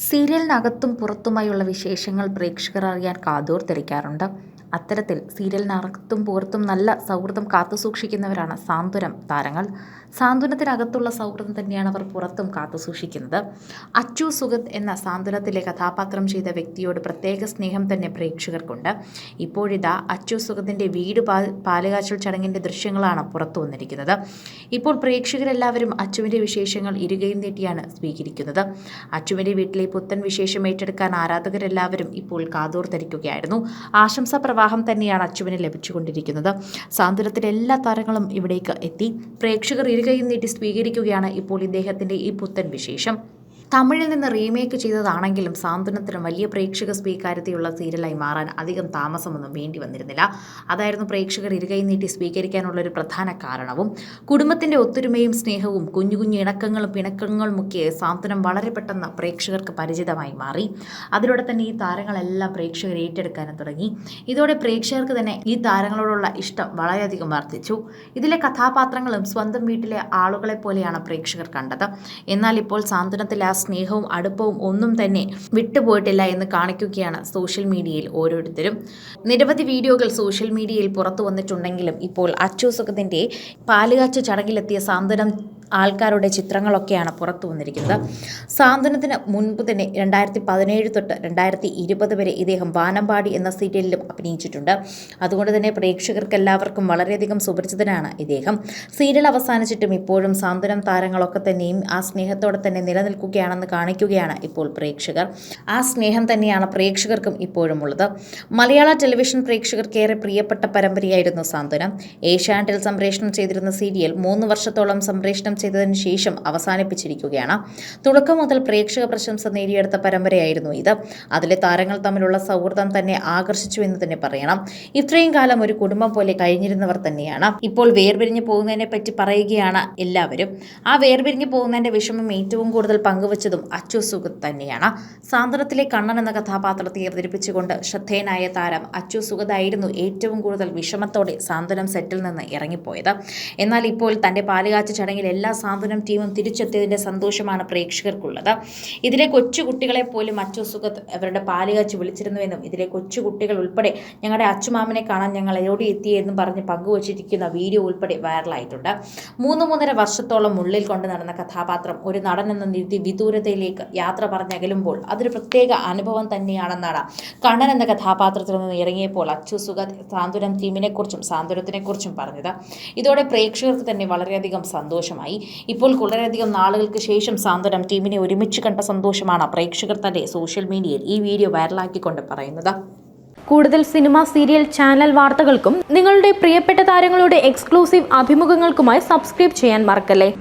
സീരിയലിനകത്തും പുറത്തുമായുള്ള വിശേഷങ്ങൾ പ്രേക്ഷകർ അറിയാൻ കാതോർത്തിരിക്കാറുണ്ട് അത്തരത്തിൽ സീരിയലിനകത്തും പുറത്തും നല്ല സൗഹൃദം കാത്തുസൂക്ഷിക്കുന്നവരാണ് സാന്ത്വനം താരങ്ങൾ. സാന്ത്വനത്തിനകത്തുള്ള സൗഹൃദം തന്നെയാണ് അവർ പുറത്തും കാത്തുസൂക്ഷിക്കുന്നത് അച്ചു സുഗത് എന്ന സാന്ത്വനത്തിലെ കഥാപാത്രം ചെയ്ത വ്യക്തിയോട് പ്രത്യേക സ്നേഹം തന്നെ പ്രേക്ഷകർക്കുണ്ട്. ഇപ്പോഴിതാ അച്ചു സുഗത്തിന്റെ വീട് പാ പാലുകാച്ചൽ ചടങ്ങിന്റെ ദൃശ്യങ്ങളാണ് പുറത്തു വന്നിരിക്കുന്നത്. ഇപ്പോൾ പ്രേക്ഷകരെല്ലാവരും അച്ചുവിന്റെ വിശേഷങ്ങൾ ഇരുകയും നീട്ടിയാണ് സ്വീകരിക്കുന്നത്. അച്ചുവിന്റെ വീട്ടിലെ പുത്തൻ വിശേഷം ഏറ്റെടുക്കാൻ ആരാധകരെല്ലാവരും ഇപ്പോൾ കാതോർത്തിരിക്കുകയായിരുന്നു. ആശംസാ പ്രവാഹം തന്നെയാണ് അച്ചുവിന് ലഭിച്ചുകൊണ്ടിരിക്കുന്നത്. സാന്ത്വനത്തിലെ എല്ലാ താരങ്ങളും ഇവിടേക്ക് എത്തി. പ്രേക്ഷകർ ഇരുകയും നീട്ടി സ്വീകരിക്കുകയാണ് ഇപ്പോൾ ഇദ്ദേഹത്തിന്റെ ഈ പുത്തൻ വിശേഷം. തമിഴിൽ നിന്ന് റീമേക്ക് ചെയ്തതാണെങ്കിലും സാന്ത്വനത്തിന് വലിയ പ്രേക്ഷക സ്വീകാര്യതയുള്ള സീരിയലായി മാറാൻ അധികം താമസമൊന്നും വേണ്ടി വന്നിരുന്നില്ല. അതായിരുന്നു പ്രേക്ഷകർ ഇരുകൈ നീട്ടി സ്വീകരിക്കാനുള്ള ഒരു പ്രധാന കാരണവും. കുടുംബത്തിന്റെ ഒത്തൊരുമയും സ്നേഹവും കുഞ്ഞു കുഞ്ഞു ഇണക്കങ്ങളും പിണക്കങ്ങളുമൊക്കെ സാന്ത്വനം വളരെ പെട്ടെന്ന് പ്രേക്ഷകർക്ക് പരിചിതമായി മാറി. അതിലൂടെ തന്നെ ഈ താരങ്ങളെല്ലാം പ്രേക്ഷകർ ഏറ്റെടുക്കാനും തുടങ്ങി. ഇതോടെ പ്രേക്ഷകർക്ക് തന്നെ ഈ താരങ്ങളോടുള്ള ഇഷ്ടം വളരെയധികം വർദ്ധിച്ചു. ഇതിലെ കഥാപാത്രങ്ങളും സ്വന്തം വീട്ടിലെ ആളുകളെ പോലെയാണ് പ്രേക്ഷകർ കണ്ടത്. എന്നാൽ ഇപ്പോൾ സാന്ത്വനത്തിൽ ആ സ്നേഹവും അടുപ്പവും ഒന്നും തന്നെ വിട്ടുപോയിട്ടില്ല എന്ന് കാണിക്കുകയാണ് സോഷ്യൽ മീഡിയയിൽ ഓരോരുത്തരും. നിരവധി വീഡിയോകൾ സോഷ്യൽ മീഡിയയിൽ പുറത്തു വന്നിട്ടുണ്ടെങ്കിലും ഇപ്പോൾ അച്ചു സുഖത്തിന്റെ പാലുകാച്ച ചടങ്ങിലെത്തിയ സാന്ത്വനം ആൾക്കാരുടെ ചിത്രങ്ങളൊക്കെയാണ് പുറത്തു വന്നിരിക്കുന്നത്. സാന്ത്വനത്തിന് മുൻപ് തന്നെ രണ്ടായിരത്തി പതിനേഴ് തൊട്ട് രണ്ടായിരത്തി ഇരുപത് വരെ ഇദ്ദേഹം വാനമ്പാടി എന്ന സീരിയലിലും അഭിനയിച്ചിട്ടുണ്ട്. അതുകൊണ്ട് തന്നെ പ്രേക്ഷകർക്ക് എല്ലാവർക്കും വളരെയധികം സുപരിചിതനാണ് ഇദ്ദേഹം. സീരിയൽ അവസാനിച്ചിട്ടും ഇപ്പോഴും സാന്ത്വനം താരങ്ങളൊക്കെ തന്നെയും ആ സ്നേഹത്തോടെ തന്നെ നിലനിൽക്കുകയാണെന്ന് കാണിക്കുകയാണ് ഇപ്പോൾ പ്രേക്ഷകർ. ആ സ്നേഹം തന്നെയാണ് പ്രേക്ഷകർക്കും ഇപ്പോഴും ഉള്ളത് മലയാള ടെലിവിഷൻ പ്രേക്ഷകർക്കേറെ പ്രിയപ്പെട്ട പരമ്പരയായിരുന്നു സാന്ത്വനം. ഏഷ്യാനെറ്റിൽ സംപ്രേഷണം ചെയ്തിരുന്ന സീരിയൽ മൂന്ന് വർഷത്തോളം സംപ്രേഷണം ചെയ്തതിനു ശേഷം അവസാനിപ്പിച്ചിരിക്കുകയാണ്. തുടക്കം മുതൽ പ്രേക്ഷക പ്രശംസ നേടിയെടുത്ത പരമ്പരയായിരുന്നു ഇത്. അതിലെ താരങ്ങൾ തമ്മിലുള്ള സൗഹൃദം തന്നെ ആകർഷിച്ചു എന്ന് തന്നെ പറയണം. ഇത്രയും കാലം ഒരു കുടുംബം പോലെ കഴിഞ്ഞിരുന്നവർ തന്നെയാണ്. ഇപ്പോൾ വേർപിരിഞ്ഞു പോകുന്നതിനെ പറ്റി പറയുകയാണ് എല്ലാവരും. ആ വേർപിരിഞ്ഞു പോകുന്നതിന്റെ വിഷമം ഏറ്റവും കൂടുതൽ പങ്കുവച്ചതും അച്ചു സുഗത് തന്നെയാണ്. സാന്ദ്രത്തിലെ കണ്ണൻ എന്ന കഥാപാത്രത്തെ അവതരിപ്പിച്ചുകൊണ്ട് ശ്രദ്ധേയനായ താരം അച്ചു സുഗതായിരുന്നു ഏറ്റവും കൂടുതൽ വിഷമത്തോടെ സാന്ത്വനം സെറ്റിൽ നിന്ന് ഇറങ്ങിപ്പോയത്. എന്നാൽ ഇപ്പോൾ തന്റെ പാലുകാച്ച ചടങ്ങിൽ എല്ലാ സാന്ത്വനം ടീമും തിരിച്ചെത്തിയതിന്റെ സന്തോഷമാണ് പ്രേക്ഷകർക്കുള്ളത്. ഇതിലെ കൊച്ചു കുട്ടികളെ പോലും അച്ചു സുഖത്ത് അവരുടെ പാലുകാച്ച് വിളിച്ചിരുന്നുവെന്നും ഇതിലെ കൊച്ചു കുട്ടികൾ ഉൾപ്പെടെ ഞങ്ങളുടെ അച്ചുമാമനെ കാണാൻ ഞങ്ങൾ എവിടെ എത്തിയെന്നും പറഞ്ഞ് പങ്കുവച്ചിരിക്കുന്ന വീഡിയോ ഉൾപ്പെടെ വൈറലായിട്ടുണ്ട്. മൂന്ന് മൂന്നര വർഷത്തോളം ഉള്ളിൽ കൊണ്ട് നടന്ന കഥാപാത്രം ഒരു നടൻ എന്ന നിധി വിദൂരതയിലേക്ക് യാത്ര പറഞ്ഞകലുമ്പോൾ അതൊരു പ്രത്യേക അനുഭവം തന്നെയാണെന്നാണ് കണ്ണൻ എന്ന കഥാപാത്രത്തിൽ നിന്ന് ഇറങ്ങിയപ്പോൾ അച്ചു സുഗത് സാന്ത്വനം ടീമിനെക്കുറിച്ചും സാന്ത്വനത്തിനെക്കുറിച്ചും പറഞ്ഞത്. ഇതോടെ പ്രേക്ഷകർക്ക് തന്നെ വളരെയധികം സന്തോഷമായി. ഇപ്പോൾ വളരെയധികം നാളുകൾക്ക് ശേഷം സാന്ത്വനം ടീമിനെ ഒരുമിച്ച് കണ്ട സന്തോഷമാണ് പ്രേക്ഷകർ തന്നെ സോഷ്യൽ മീഡിയയിൽ ഈ വീഡിയോ വൈറലാക്കിക്കൊണ്ട് പറയുന്നത്. കൂടുതൽ സിനിമ സീരിയൽ ചാനൽ വാർത്തകൾക്കും നിങ്ങളുടെ പ്രിയപ്പെട്ട താരങ്ങളുടെ എക്സ്ക്ലൂസീവ് അഭിമുഖങ്ങൾക്കുമായി സബ്സ്ക്രൈബ് ചെയ്യാൻ മറക്കല്ലേ?